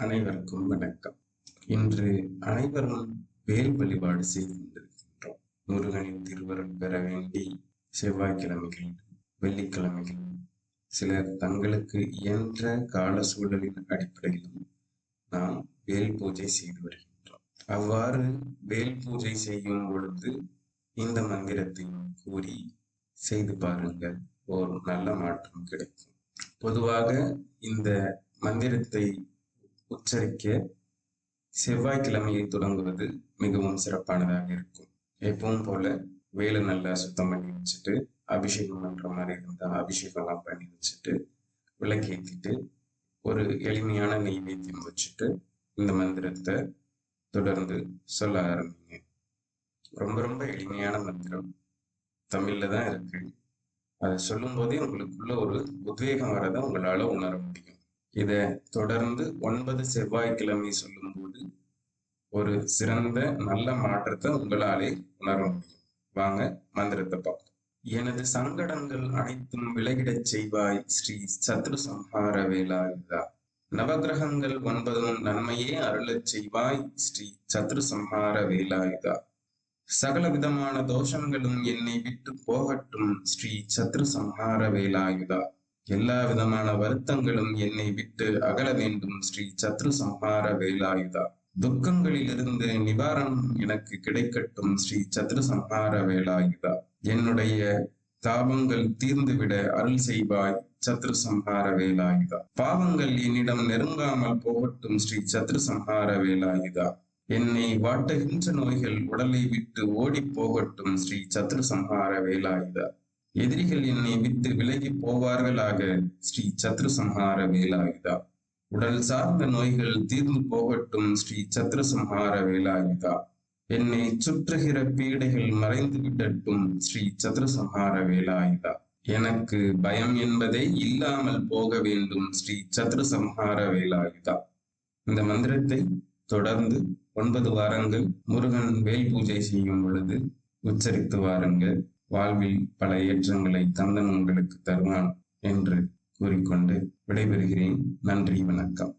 அனைவருக்கும் வணக்கம். இன்று அனைவரும் வேல் வழிபாடு செய்து கொண்டிருக்கின்றோம். முருகனின் திருவருள் பெற வேண்டி செவ்வாய்க்கிழமைகள் வெள்ளிக்கிழமைகள் சிலர் தங்களுக்கு இயன்ற கால சூழலின் அடிப்படையிலும் நாம் வேல் பூஜை செய்து வருகின்றோம். அவ்வாறு வேல் பூஜை செய்யும் பொழுது இந்த மந்திரத்தையும் கூறி செய்து பாருங்கள். ஒரு நல்ல மாற்றம் கிடைக்கும். பொதுவாக இந்த மந்திரத்தை உச்சரிக்க செவ்வாய்க்கிழமையை தொடங்குவது மிகவும் சிறப்பானதாக இருக்கும். எப்பவும் போல வேலை நல்லா சுத்தம் பண்ணி வச்சுட்டு அபிஷேகம் பண்ற மாதிரி இருந்தா அபிஷேகம்லாம் பண்ணி வச்சுட்டு விளக்கேற்றிட்டு ஒரு எளிமையான நெய்வேத்தியம் வச்சுட்டு இந்த மந்திரத்தை தொடர்ந்து சொல்ல ஆரம்பிங்க. ரொம்ப ரொம்ப எளிமையான மந்திரம். தமிழ்ல தான் இருக்கு. அதை சொல்லும் போதே உங்களுக்குள்ள ஒரு உத்வேகம் வரதை உங்களால உணர முடியும். இதை தொடர்ந்து ஒன்பது செவ்வாய்க்கிழமை சொல்லும்போது ஒரு சிறந்த நல்ல மாற்றத்தை உங்களாலே உணர முடியும். வாங்க மந்திரத்தை பார்ப்போம். எனது சங்கடங்கள் அனைத்தும் விலகிடச் செய்வாய் ஸ்ரீ சத்ரு சம்ஹார வேலாயுதா. நவகிரகங்கள் ஒன்பதும் நன்மையே அருளச் செய்வாய் ஸ்ரீ சத்ரு சம்ஹார வேலாயுதா. சகல விதமான தோஷங்களும் என்னை விட்டு போகட்டும் ஸ்ரீ சத்ரு சம்ஹார வேலாயுதா. எல்லா விதமான வருத்தங்களும் என்னை விட்டு அகல வேண்டும் ஸ்ரீ சத்ரு சம்ஹார வேலாயுதா. துக்கங்களிலிருந்து நிவாரணம் எனக்கு கிடைக்கட்டும் ஸ்ரீ சத்ரு சம்ஹார வேலாயுதா. என்னுடைய தாபங்கள் தீர்ந்துவிட அருள் செய்வாய் சத்ரு சம்ஹார வேலாயுதா. பாவங்கள் என்னிடம் நெருங்காமல் போகட்டும் ஸ்ரீ சத்ரு சம்ஹார வேலாயுதா. என்னை வாட்டுகின்ற நோய்கள் உடலை விட்டு ஓடி போகட்டும் ஸ்ரீ சத்ரு சம்ஹார வேலாயுதா. எதிரிகள் என்னை விட்டு விலகி போவார்களாக? ஸ்ரீ சத்ரு சம்ஹார வேலாயுதா. உடல் சார்ந்த நோய்கள் தீர்ந்து போகட்டும் ஸ்ரீ சத்ரு சம்ஹார வேலாயுதா. என்னை சுற்றுகிற பீடைகள் மறைந்து விடட்டும் ஸ்ரீ சத்ரு சம்ஹார வேலாயுதா. எனக்கு பயம் என்பதே இல்லாமல் போக வேண்டும் ஸ்ரீ சத்ரு சம்ஹார வேலாயுதா. இந்த மந்திரத்தை தொடர்ந்து ஒன்பது வாரங்கள் முருகன் வேல் பூஜை செய்யும் பொழுது உச்சரித்து வாருங்கள். வாழ்வில் பல ஏற்றங்களை தந்தன் உங்களுக்கு தருவான் என்று கூறிக்கொண்டு விடைபெறுகிறேன். நன்றி வணக்கம்.